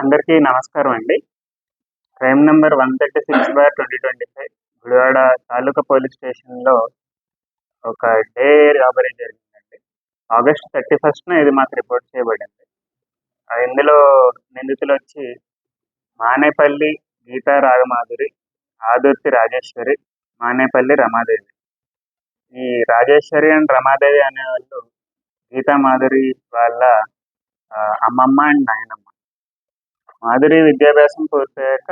అందరికీ నమస్కారం అండి. Crime number one thirty six bar twenty twenty five Gudivada taluka police స్టేషన్లో ఒక డే రాబరీ జరిగిందండి. ఆగస్ట్ థర్టీ ఫస్ట్న ఇది మాకు రిపోర్ట్ చేయబడింది. ఇందులో నిందితులు వచ్చి మానేపల్లి గీతా రాగమాధురి ఆదుర్తి రాజేశ్వరి మానేపల్లి రమాదేవి. ఈ రాజేశ్వరి అండ్ రమాదేవి అనే వాళ్ళు గీతా మాధురి వాళ్ళ అమ్మమ్మ అండ్ నాయనమ్మ. మాధురి విద్యాభ్యాసం పూర్తయ్యాక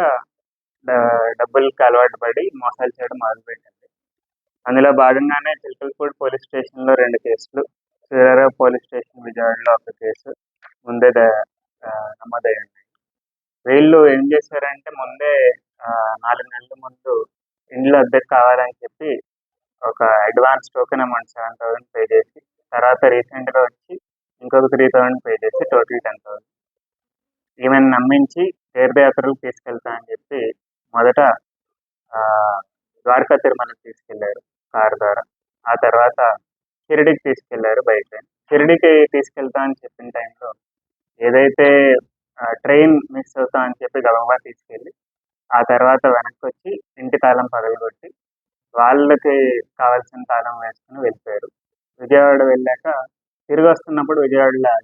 డబ్బులకు అలవాటు పడి మోసాలు చేయడం మొదలుపెట్టింది. అందులో భాగంగానే చిలకలపూడి పోలీస్ స్టేషన్లో రెండు కేసులు శ్రీరారావు పోలీస్ స్టేషన్ విజయవాడలో ఒక కేసు ముందే నమోదయ్యాయి. వీళ్ళు ఏం చేశారంటే ముందే నాలుగు నెలల ముందు ఇండ్లు అద్దెకు కావాలని చెప్పి ఒక advance token amount seven thousand pay చేసి తర్వాత రీసెంట్గా వచ్చి ఇంకొక త్రీ థౌసండ్ పే చేసి టోటల్ టెన్ థౌసండ్ ఈమెను నమ్మించి తీర్థయాత్రలు తీసుకెళ్తా అని చెప్పి మొదట ద్వారకా తిరుమలకి తీసుకెళ్ళారు కారు ద్వారా. ఆ తర్వాత షిరిడికి తీసుకెళ్ళారు బైక్ ట్రైన్ షిరిడికి తీసుకెళ్తా అని చెప్పిన టైంలో ఏదైతే ట్రైన్ మిస్ అవుతా అని చెప్పి గబగబా తీసుకెళ్ళి ఆ తర్వాత వెనక్కి వచ్చి ఇంటి తాళం పగలగొట్టి వాళ్ళకి కావాల్సిన తాళం వేసుకుని వెళ్ళిపోయారు. విజయవాడ వెళ్ళాక తిరిగి వస్తున్నప్పుడు విజయవాడలో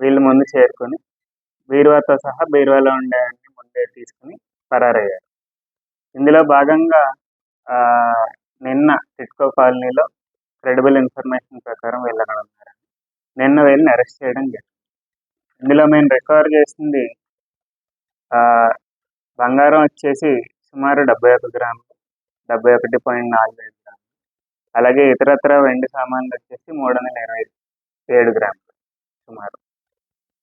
వీళ్ళు ముందు చేరుకొని బీరువాతో సహా బీరువాలో ఉండే అన్ని ముందే తీసుకుని పరారయ్యారు. ఇందులో భాగంగా నిన్న టిట్కో కాలనీలో క్రెడిబుల్ ఇన్ఫర్మేషన్ ప్రకారం వీళ్ళు నిన్న వీళ్ళని అరెస్ట్ చేయడం జరిగింది. ఇందులో మేము రికవర్ చేసింది బంగారం వచ్చేసి సుమారు డెబ్బై ఒక గ్రాములు డెబ్బై ఒకటి పాయింట్ నాలుగు ఐదు గ్రాములు. అలాగే ఇతరత్ర వెండి సామాన్లు వచ్చేసి మూడు వందల ఇరవై ఏడు గ్రాములు సుమారు.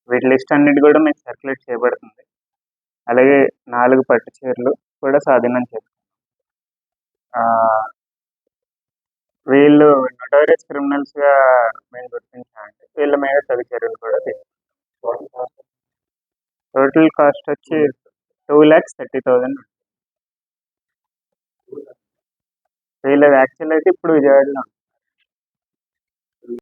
వీటి లిస్ట్ అన్నిటి కూడా మీకు సర్క్యులేట్ చేయబడుతుంది. అలాగే నాలుగు పట్టు చీరలు కూడా స్వాధీనం చేసుకున్నాం. వీళ్ళు నోటోరియస్ క్రిమినల్స్గా మేము గుర్తించామంటే వీళ్ళ మీద తగు చర్యలు కూడా తీసుకున్నాం. టోటల్ కాస్ట్ వచ్చి టూ ల్యాక్స్ థర్టీ థౌజండ్ వీళ్ళది యాక్చువల్ అయితే ఇప్పుడు విజయవాడలో